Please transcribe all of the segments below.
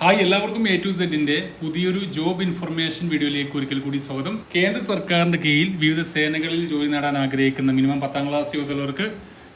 Hi എല്ലാവർക്കും A to സെറ്റിന്റെ പുതിയൊരു ജോബ് ഇൻഫർമേഷൻ വീഡിയോയിലേക്ക് ഒരിക്കൽ കൂടി സ്വാഗതം. കേന്ദ്ര സർക്കാരിന്റെ കീഴിൽ വിവിധ സേനകളിൽ ജോലി നേടാൻ ആഗ്രഹിക്കുന്ന മിനിമം പത്താം ക്ലാസ് യോഗ്യതയുള്ളവർക്ക്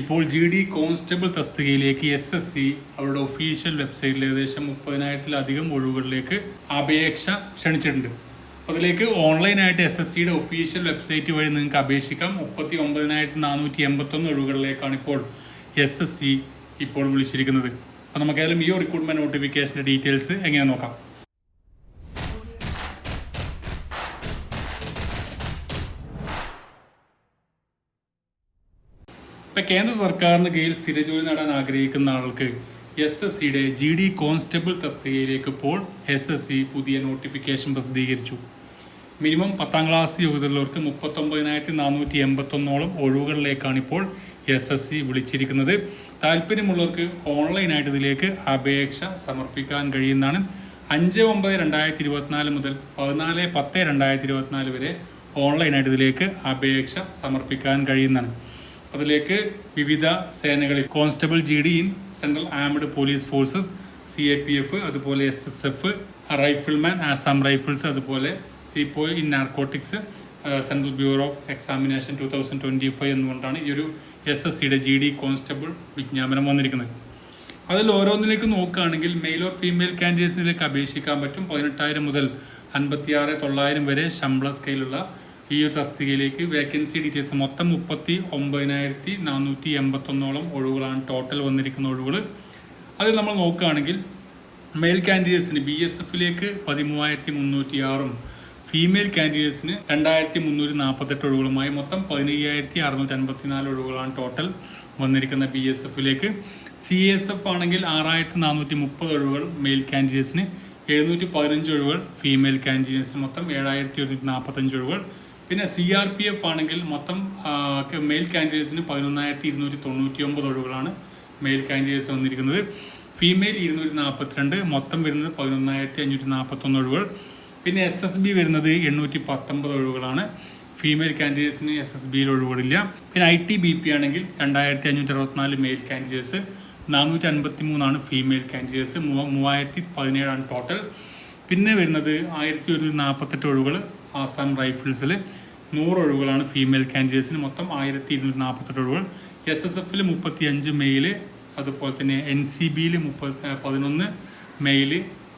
ഇപ്പോൾ ജി ഡി കോൺസ്റ്റബിൾ തസ്തികയിലേക്ക് എസ് എസ് സി അവരുടെ ഒഫീഷ്യൽ വെബ്സൈറ്റിൽ ഏകദേശം മുപ്പതിനായിരത്തിലധികം ഒഴിവുകളിലേക്ക് അപേക്ഷ ക്ഷണിച്ചിട്ടുണ്ട്. അതിലേക്ക് ഓൺലൈനായിട്ട് എസ് എസ് സിയുടെ ഒഫീഷ്യൽ വെബ്സൈറ്റ് വഴി നിങ്ങൾക്ക് അപേക്ഷിക്കാം. മുപ്പത്തി ഒമ്പതിനായിരത്തി നാനൂറ്റി എൺപത്തൊന്ന് ഒഴിവുകളിലേക്കാണ് ഇപ്പോൾ എസ് എസ് സി ഇപ്പോൾ വിളിച്ചിരിക്കുന്നത്. അപ്പോൾ നമുക്കായാലും ഈ റിക്രൂട്ട്മെന്റ് നോട്ടിഫിക്കേഷന്റെ ഡീറ്റെയിൽസ് എങ്ങനെ നോക്കാം? ഇപ്പം കേന്ദ്ര സർക്കാരിന് കീഴിൽ സ്ഥിരജോലി നേടാൻ ആഗ്രഹിക്കുന്ന ആൾക്ക് എസ് എസ് സിയുടെ ജി ഡി കോൺസ്റ്റബിൾ തസ്തികയിലേക്ക് ഇപ്പോൾ എസ് എസ് സി പുതിയ നോട്ടിഫിക്കേഷൻ പ്രസിദ്ധീകരിച്ചു. മിനിമം പത്താം ക്ലാസ് യോഗ്യതയുള്ളവർക്ക് മുപ്പത്തൊമ്പതിനായിരത്തി നാനൂറ്റി എൺപത്തൊന്നോളം ഒഴിവുകളിലേക്കാണ് ഇപ്പോൾ എസ് എസ് സി വിളിച്ചിരിക്കുന്നത്. താല്പര്യമുള്ളവർക്ക് ഓൺലൈനായിട്ട് ഇതിലേക്ക് അപേക്ഷ സമർപ്പിക്കാൻ കഴിയുന്നതാണ്. അഞ്ച് ഒമ്പത് രണ്ടായിരത്തി ഇരുപത്തിനാല് മുതൽ പതിനാല് പത്ത് രണ്ടായിരത്തി ഇരുപത്തിനാല് വരെ ഓൺലൈനായിട്ട് ഇതിലേക്ക് അപേക്ഷ സമർപ്പിക്കാൻ കഴിയുന്നതാണ്. അതിലേക്ക് വിവിധ സേനകളിൽ constable G D in central armed police forces C A P F അതുപോലെ S S F rifleman Assam rifles അതുപോലെ സിപോ in narcotics central bureau of examination two thousand twenty five എന്നുകൊണ്ടാണ് ഈ ഒരു എസ് എസ് സിയുടെ ജി ഡി കോൺസ്റ്റബിൾ വിജ്ഞാപനം വന്നിരിക്കുന്നത്. അതിൽ ഓരോന്നിലേക്ക് നോക്കുകയാണെങ്കിൽ male or female കാൻഡിഡേറ്റ്സിലേക്ക് അപേക്ഷിക്കാൻ പറ്റും. പതിനെട്ടായിരം മുതൽ അൻപത്തി ആറ് തൊള്ളായിരം വരെ ശമ്പള സ്കെയിലുള്ള ഈ ഒരു തസ്തികയിലേക്ക് വേക്കൻസി ഡീറ്റെയിൽസ് മൊത്തം മുപ്പത്തി ഒമ്പതിനായിരത്തി നാനൂറ്റി എൺപത്തൊന്നോളം ഒഴിവുകളാണ് ടോട്ടൽ വന്നിരിക്കുന്ന ഒഴിവുകൾ അതിൽ നമ്മൾ നോക്കുകയാണെങ്കിൽ മെയിൽ കാൻഡിഡേറ്റ്സിന് ബി എസ് എഫിലേക്ക് പതിമൂവായിരത്തി മുന്നൂറ്റി ആറും ഫീമെയിൽ കാൻഡിഡേറ്റ്സിന് രണ്ടായിരത്തി മുന്നൂറ്റി നാൽപ്പത്തെട്ട് ഒഴിവുകളുമായി മൊത്തം പതിനയ്യായിരത്തി അറുന്നൂറ്റി അൻപത്തിനാല് ഒഴിവുകളാണ് ടോട്ടൽ വന്നിരിക്കുന്ന ബി എസ് എഫിലേക്ക് സി എസ് എഫ് ആണെങ്കിൽ ആറായിരത്തി നാനൂറ്റി മുപ്പത് ഒഴിവുകൾ മെയിൽ കാൻഡിഡേറ്റ്സിന് എഴുന്നൂറ്റി പതിനഞ്ച് ഒഴിവുകൾ ഫീമെയിൽ കാൻഡിഡേറ്റ്സിന് മൊത്തം ഏഴായിരത്തി ഒരുന്നൂറ്റി നാൽപ്പത്തഞ്ച് ഒഴിവുകൾ. പിന്നെ സി ആർ പി എഫ് ആണെങ്കിൽ മൊത്തം മെയിൽ കാൻഡിഡേറ്റ്സിന് പതിനൊന്നായിരത്തി ഇരുന്നൂറ്റി തൊണ്ണൂറ്റി ഒമ്പത് ഒഴിവുകളാണ് മെയിൽ കാൻഡിഡേറ്റ്സ് വന്നിരിക്കുന്നത്. ഫീമെയിൽ ഇരുന്നൂറ്റി നാൽപ്പത്തിരണ്ട് മൊത്തം വരുന്നത് പതിനൊന്നായിരത്തി അഞ്ഞൂറ്റി നാൽപ്പത്തൊന്ന് ഒഴിവുകൾ. പിന്നെ എസ് എസ് ബി വരുന്നത് എണ്ണൂറ്റി പത്തൊമ്പത് ഒഴിവുകളാണ് ഫീമെയിൽ കാൻഡിഡേറ്റ്സിന് എസ് എസ് ബിയിൽ ഒഴിവുകളില്ല. പിന്നെ ഐ ടി ബി പി ആണെങ്കിൽ രണ്ടായിരത്തി അഞ്ഞൂറ്റി അറുപത്തിനാല് മെയിൽ കാൻഡിഡേറ്റ്സ് നാനൂറ്റി അൻപത്തി മൂന്നാണ് ഫീമെയിൽ കാൻഡിഡേറ്റ്സ് മൂവായിരത്തി പതിനേഴാണ് ടോട്ടൽ പിന്നെ വരുന്നത് ആയിരത്തി ഒരുന്നൂറ്റി നാൽപ്പത്തെട്ട് ഒഴിവുകൾ ആസാം റൈഫിൾസിൽ നൂറ് ഒഴിവുകളാണ് ഫീമെയിൽ കാൻഡിഡേറ്റ്സിന് മൊത്തം ആയിരത്തി ഇരുന്നൂറ്റി നാൽപ്പത്തെട്ട് ഒഴിവുകൾ. എസ് എസ് എഫിൽ മുപ്പത്തി അഞ്ച് മെയിൽ അതുപോലെ തന്നെ എൻ സി ബിയിൽ മുപ്പത്തി പതിനൊന്ന് മെയിൽ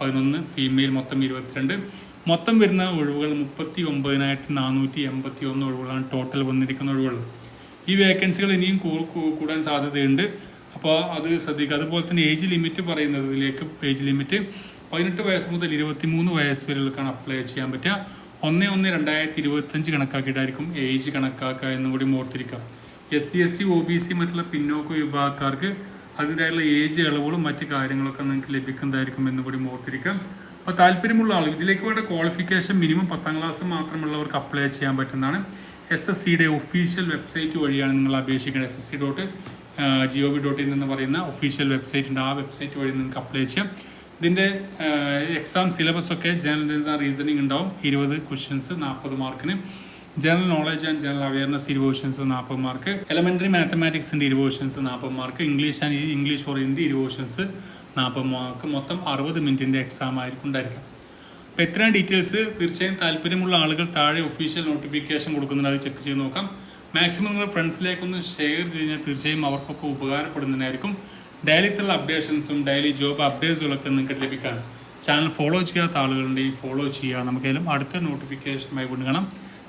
പതിനൊന്ന് ഫീമെയിൽ മൊത്തം ഇരുപത്തിരണ്ട്. മൊത്തം വരുന്ന ഒഴിവുകൾ മുപ്പത്തി ഒമ്പതിനായിരത്തി നാനൂറ്റി എൺപത്തി ഒന്ന് ഒഴിവുകളാണ് ടോട്ടൽ വന്നിരിക്കുന്ന ഒഴിവുകൾ. ഈ വേക്കൻസികൾ ഇനിയും കൂടാൻ സാധ്യതയുണ്ട്. അപ്പോൾ അത് ശ്രദ്ധിക്കുക. അതുപോലെ തന്നെ ഏജ് ലിമിറ്റ് പറയുന്നത് ഇതിലേക്ക് ഏജ് ലിമിറ്റ് പതിനെട്ട് വയസ്സ് മുതൽ ഇരുപത്തി മൂന്ന് വയസ്സ് വരെയുള്ളക്കാണ് അപ്ലൈ ചെയ്യാൻ പറ്റുക. ഒന്ന് ഒന്ന് രണ്ടായിരത്തി ഇരുപത്തഞ്ച് കണക്കാക്കിയിട്ടായിരിക്കും ഏജ് കണക്കാക്കുക എന്നും കൂടി ഓർത്തിരിക്കുക. S C S T O B C മറ്റുള്ള പിന്നോക്ക വിഭാഗക്കാർക്ക് അതിന്റെതായുള്ള ഏജ് ഇളവുകളും മറ്റു കാര്യങ്ങളൊക്കെ നിങ്ങൾക്ക് ലഭിക്കുന്നതായിരിക്കും എന്ന് കൂടി ഓർത്തിരിക്കാം. അപ്പോൾ താല്പര്യമുള്ള ആൾ ഇതിലേക്ക് വേണ്ട ക്വാളിഫിക്കേഷൻ മിനിമം പത്താം ക്ലാസ് മാത്രമുള്ളവർക്ക് അപ്ലൈ ചെയ്യാൻ പറ്റുന്നതാണ്. എസ് എസ് സിയുടെ ഒഫീഷ്യൽ വെബ്സൈറ്റ് വഴിയാണ് നിങ്ങൾ അപേക്ഷിക്കുന്നത് S S C dot G O V dot in എന്ന് പറയുന്ന ഒഫീഷ്യൽ വെബ്സൈറ്റ് ഉണ്ട്. ആ വെബ്സൈറ്റ് വഴി നിങ്ങൾക്ക് അപ്ലൈ ചെയ്യാം. ഇതിന്റെ എക്സാം സിലബസ് ഒക്കെ ജനറൽ റീസണിങ് ഉണ്ടാവും. ഇരുപത് ക്വസ്റ്റ്യൻസ് നാൽപ്പത് മാർക്കിന് general knowledge and general awareness ഇരുപത് ക്വസ്റ്റ്യൻസ് നാൽപ്പത് മാർക്ക് എലമെന്ററി മാത്തമാറ്റിക്സിന്റെ ഇരുപത് നാൽപ്പത് mark English and English or Hindi ഇരുപത് ക്വസ്റ്റ്യൻസ് നാൽപ്പത് മാർക്ക് മൊത്തം അറുപത് മിനിറ്റിന്റെ എക്സാം ആയിരിക്കും ഉണ്ടായിരിക്കാം അപ്പോൾ ഇത്രയും ഡീറ്റെയിൽസ് തീർച്ചയായും താല്പര്യമുള്ള ആളുകൾ താഴെ ഒഫീഷ്യൽ നോട്ടിഫിക്കേഷൻ കൊടുക്കുന്നുണ്ട് അത് ചെക്ക് ചെയ്ത് നോക്കാം. മാക്സിമം നിങ്ങൾ ഫ്രണ്ട്സിലേക്കൊന്ന് ഷെയർ കഴിഞ്ഞാൽ തീർച്ചയായും അവർക്കൊക്കെ ഉപകാരപ്പെടുന്നതിനായിരിക്കും. ഡെയിലിത്തുള്ള അപ്ഡേഷൻസും ഡെയിലി ജോബ് അപ്ഡേറ്റ്സുകളൊക്കെ നിങ്ങൾക്ക് ലഭിക്കാൻ ചാനൽ ഫോളോ ചെയ്യാത്ത ആളുകളുണ്ടെങ്കിൽ ഫോളോ ചെയ്യുക. നമുക്കേലും അടുത്ത നോട്ടിഫിക്കേഷനുമായി കൊണ്ടുകാണാം